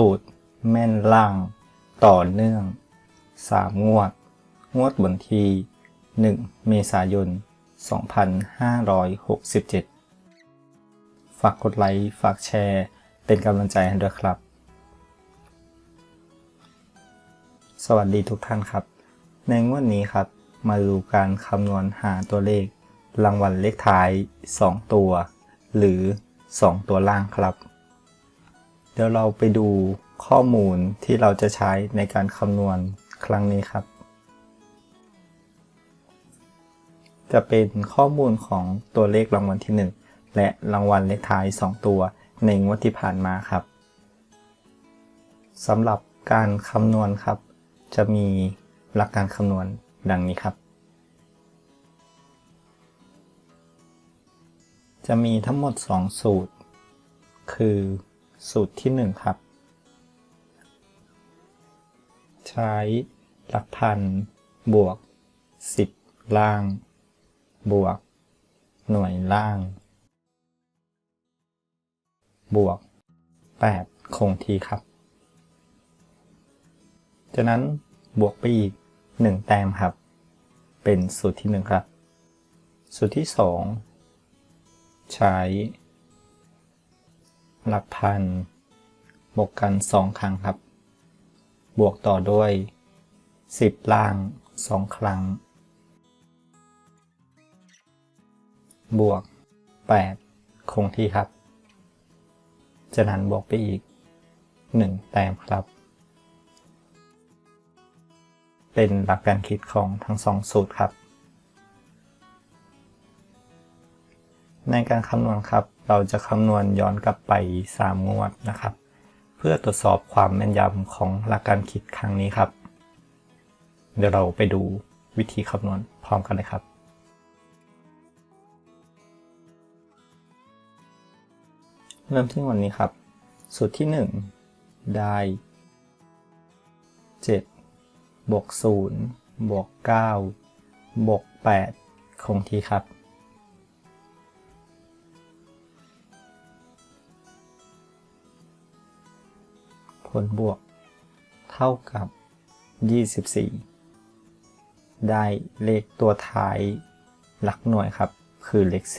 สูตร แม่นล่าง ต่อเนื่อง 3 งวด งวดวันที่ 1 เมษายน 2567 ฝากกดไลค์ ฝากแชร์ เป็นกำลังใจให้ด้วยครับ สวัสดีทุกท่านครับ ในงวดนี้ครับ มาดูการคำนวณหาตัวเลขรางวัลเลขท้าย 2 ตัว หรือ 2 ตัวล่างครับ เดี๋ยวเราไปดูข้อมูลที่เราจะใช้ในการคำนวณครั้งนี้ครับ จะเป็นข้อมูลของตัวเลขรางวัลที่ 1 และรางวัลเลขท้าย 2 ตัวในงวดที่ผ่านมาครับสำหรับการคำนวณครับ จะมีหลักการคำนวณดังนี้ครับ จะมีทั้งหมด 2 สูตร คือ สูตรที่ 1 ครับ ใช้หลักพันบวก 10 ล่าง บวก หน่วยล่าง บวก 8 คงที่ครับ จากนั้นบวกไปอีก 1 แต้มครับ เป็นสูตรที่ 1 ครับ สูตรที่ 2 ใช้ หลักพัน บวกกัน 2 ครั้งครับ บวกต่อด้วย 10 ล่าง 2 ครั้ง บวก 8 คงที่ครับจากนั้นบวกไปอีก 1 แต้มครับ เป็นหลักการคิดของทั้งสองสูตรครับ ในการคำนวณครับ เราจะคำนวณย้อนกลับไป 3 งวดนะครับ เพื่อตรวจสอบความแม่นยำของหลักการคิดครั้งนี้ครับ เดี๋ยวเราไปดูวิธีคำนวณพร้อมกันเลยครับ เริ่มที่วันนี้ครับ สูตรที่ 1 ได้ 7 บวก 0 บวก 9 บวก 8 คงที่ครับ ลบวก เท่ากับ 24 ได้เลขตัวท้ายหลักหน่วยครับ คือเลข 4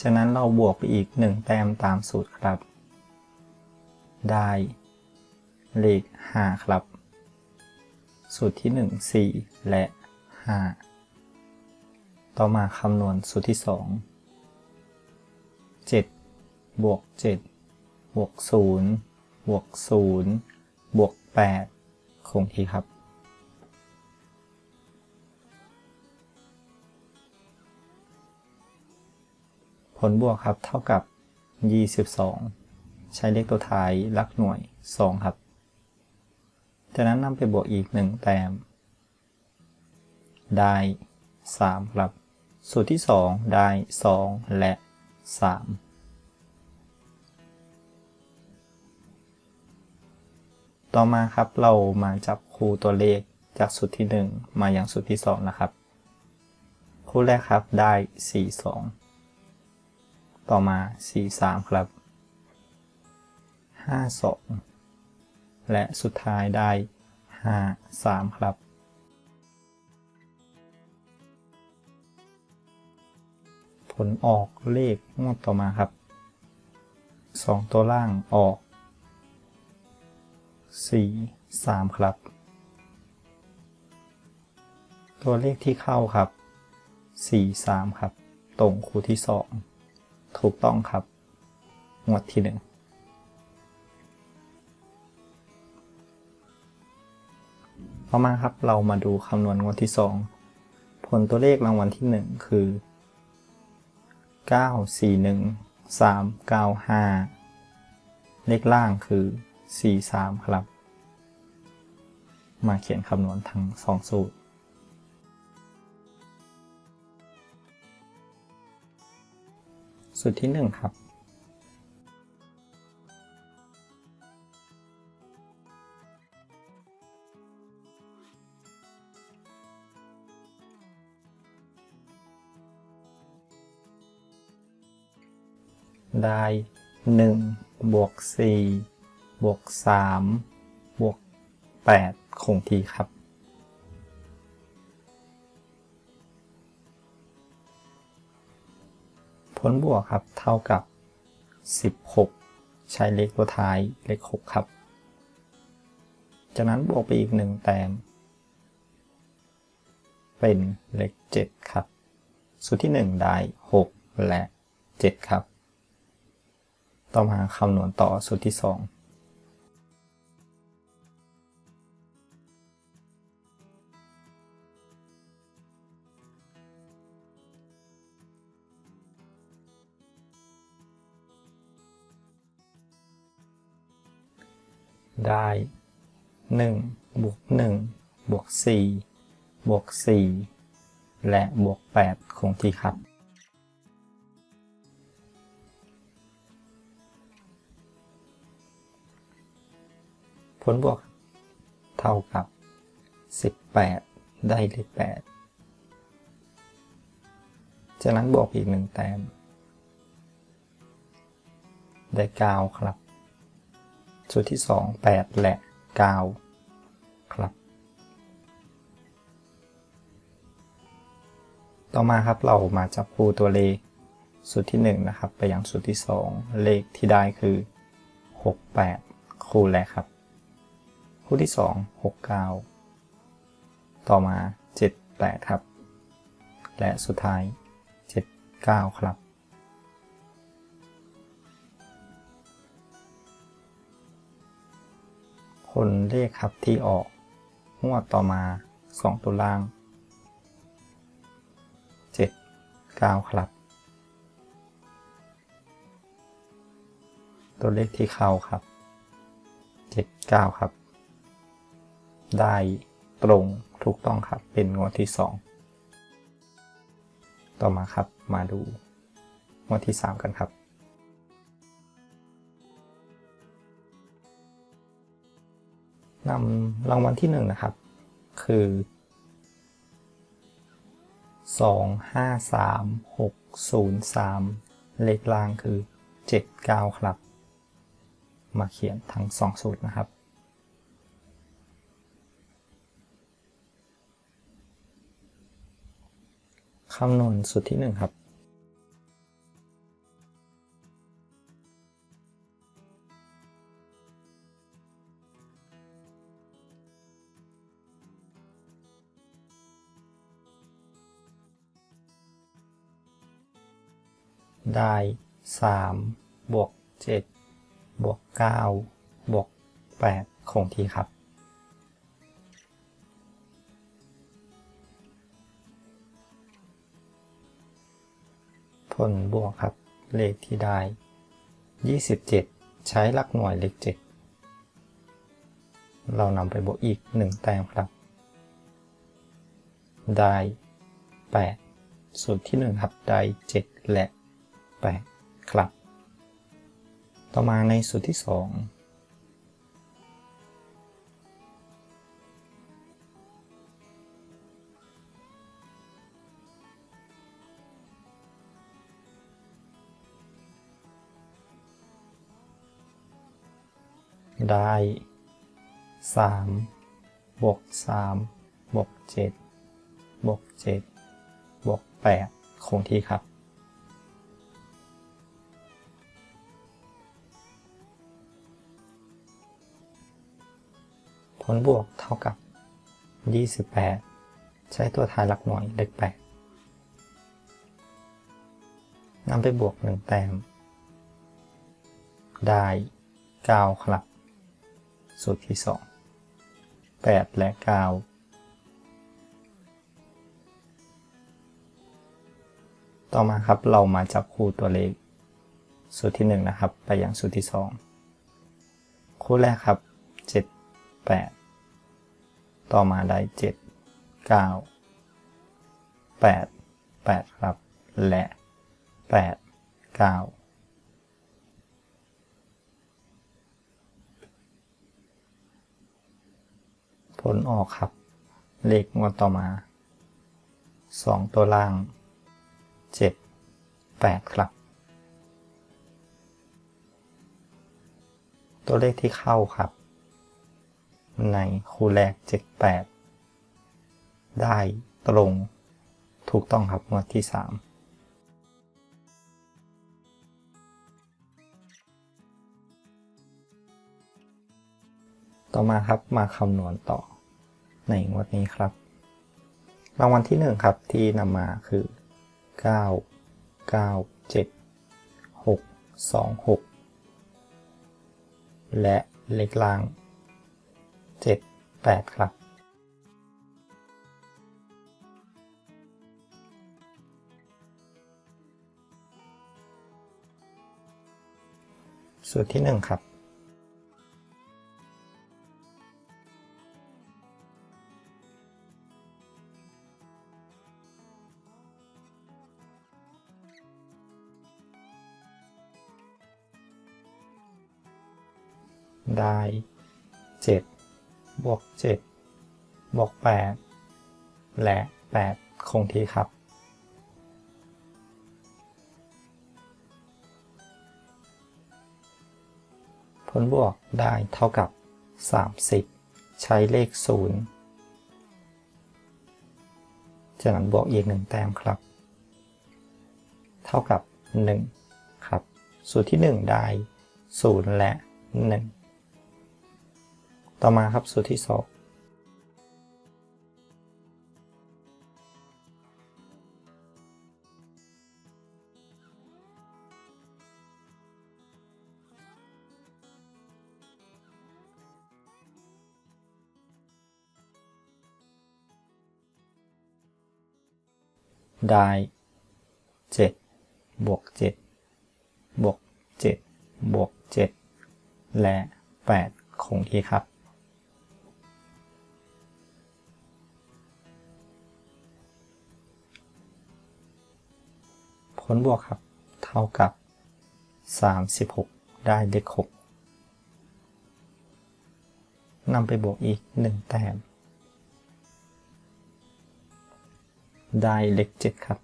ฉะนั้นเราบวกไปอีก 1 แต้มตามสูตรครับ ได้เลข 5 ครับ สูตรที่ 1 4 และ 5 ต่อมาคำนวณสูตรที่ 2 บวก7บวก0บวก0บวก8คงที่ครับ ผลบวกครับเท่ากับ 22 ใช้เลขตัวท้ายลักหน่วย 2 ครับ จากนั้นนำไปบวกอีก 1 แต้ม ได้ 3 ครับ สูตรที่ 2 ได้ 2 และ 3 ต่อมาครับเรามาจับคู่ตัวเลขจากสูตรที่ 1 มาอย่างสูตรที่ 2 นะครับ คู่แรกครับได้ 4 2 ต่อมา 4 3 ครับ 5 2 และสุดท้ายได้ 5 3 ครับผลออกเลขงวดต่อมาครับ 2 ตัวล่างออก 4 3 ครับ ตัวเลขที่เข้าครับ 4 3 ครับ ตรงคู่ที่ 2 ถูกต้องครับ งวดที่ 1ต่อมาครับเรามาดูคำนวณงวดที่ 2 ผลตัวเลขรางวัลที่ 1 คือ 9 4 1 3 9 5 เลขล่างคือ 4 3 ครับ มาเขียนคำนวณทั้ง 2 สูตร สูตรที่ 1 ครับได้1บวก4 บวก3บวก8คงที่ครับ ผลบวกครับเท่ากับ 16 ใช้เลขตัวท้ายเลข 6 ครับ จากนั้นบวกไปอีก 1 แต้ม เป็นเลข 7 ครับ สูตรที่ 1 ได้ 6 และ 7 ครับ ต่อมาคำนวณต่อสูตรที่ 2 ได้ 1 บวก 1 บวก 4 บวก 4 และบวก 8 คงที่ครับ ผลบวกเท่ากับ 18 ได้เลข8จากนั้นบวกอีกหนึ่งแต้มได้ 9 ครับ สูตรที่ 2 8 และ 9 ครับ ต่อมาครับเรามาจับคู่ตัวเลขสูตรที่ 1 นะครับ ไปยังสูตรที่ 2 เลขที่ได้คือ 6 8 คู่แรกครับ คู่ที่ 2 6 9 ต่อมา 7 8 ครับ และสุดท้าย 7 9 ครับ ผลเลขครับที่ออกงวดต่อมา 2ตัวล่าง7 9ครับ ตัวเลขที่เข้าครับ7 9ครับ ได้ตรงถูกต้องครับเป็นงวดที่2ต่อมาครับมาดูงวดที่3กันครับ นำรางวัลที่หนึ่งนะครับ คือ2 5 3 6 0 3เลขล่างคือ7 9ครับ มาเขียนทั้ง2สูตรนะครับคำนวณสูตรที่1ครับ ได้3บวก7บวก9บวก8คงที่ครับ ผลบวกครับ เลขที่ได้ 27 ใช้หลักหน่วยเลข 7 เรานำไปบวกอีก 1 แต้มครับ ได้ 8สูตรที่ 1 ครับ ได้ 7 และ 8 ครับ ต่อมาในสูตรที่ 2 ได้3บวก3บวก7บวก7บวก8คงที่ครับ ลบวกเท่ากับ 28 ใช้ตัวทายหลักหน่วยเลข8นำไปบวก 1 แต้ม ได้ 9 ครับ สูตรที่ 2 8 และ 9ต่อมาครับเรามาจับคู่ตัวเลข สูตรที่ 1 นะครับ ไปยังสูตรที่ 2 คู่แรกครับ 7 8 ต่อมาได้ 7 9 8 8 ครับ และ 8 9ผลออกครับ เลขงวดต่อมา 2 ตัวล่าง 7 8 ครับ ตัวเลขที่เข้าครับ ในคู่แรก78ได้ตรงถูกต้องครับงวดที่3ต่อมาครับมาคำนวณต่อในงวดนี้ครับ รางวัลที่ 1 ครับที่นำมาคือ 9 9 7 6 2 6 และเลขล่าง 7 8 ครับ สูตรที่ 1 ครับได้ 7 บวก7บวก8 และ 8 คงที่ครับ ผลบวกได้เท่ากับ 30 ใช้เลข 0 จากนั้นบวกอีก 1 แต้มครับ เท่ากับ 1 ครับ สูตรที่ 1 ได้ 0 และ 1 ต่อมาครับสูตรที่ 2ได้7บวก7บวก7บวก7และ 8 คงที่ครับ ลบวกครับ เท่ากับ 36 ได้เลข6นำไปบวกอีก 1 แต้ม ได้เลข7ครับ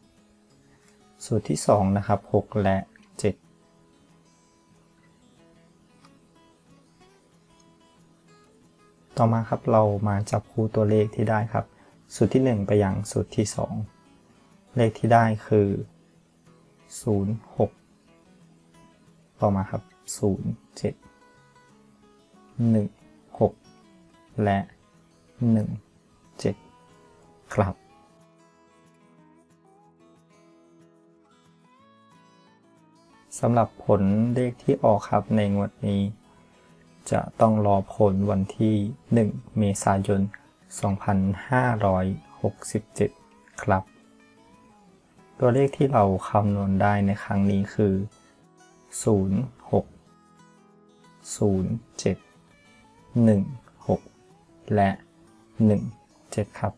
สูตรที่ 2 นะครับ 6 และ 7ต่อมาครับเรามาจับคู่ตัวเลขที่ได้ครับ สูตรที่ 1 ไปยังสูตรที่ 2 เลขที่ได้คือ 0 6ต่อมาครับ0 7 1 6และ1 7ครับสำหรับผลเลขที่ออกครับในงวดนี้ จะต้องรอผลวันที่ 1 เมษายน 2567 ครับ ตัวเลขที่เราคำนวณได้ในครั้งนี้คือ 0 6 0 7 1 6 และ 1 7 ครับ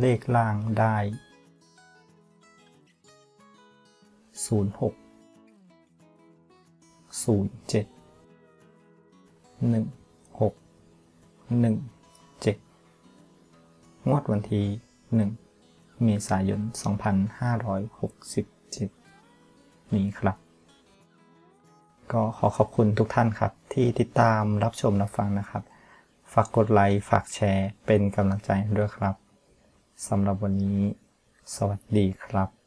เลขล่างได้ 0 6 0 7 1 6 1 7งวดวันที่1เมษายน 2567 นี้ครับ ก็ขอขอบคุณทุกท่านครับที่ติดตามรับชมรับฟังนะครับ ฝากกดไลค์ฝากแชร์เป็นกำลังใจด้วยครับสำหรับวันนี้ สวัสดีครับ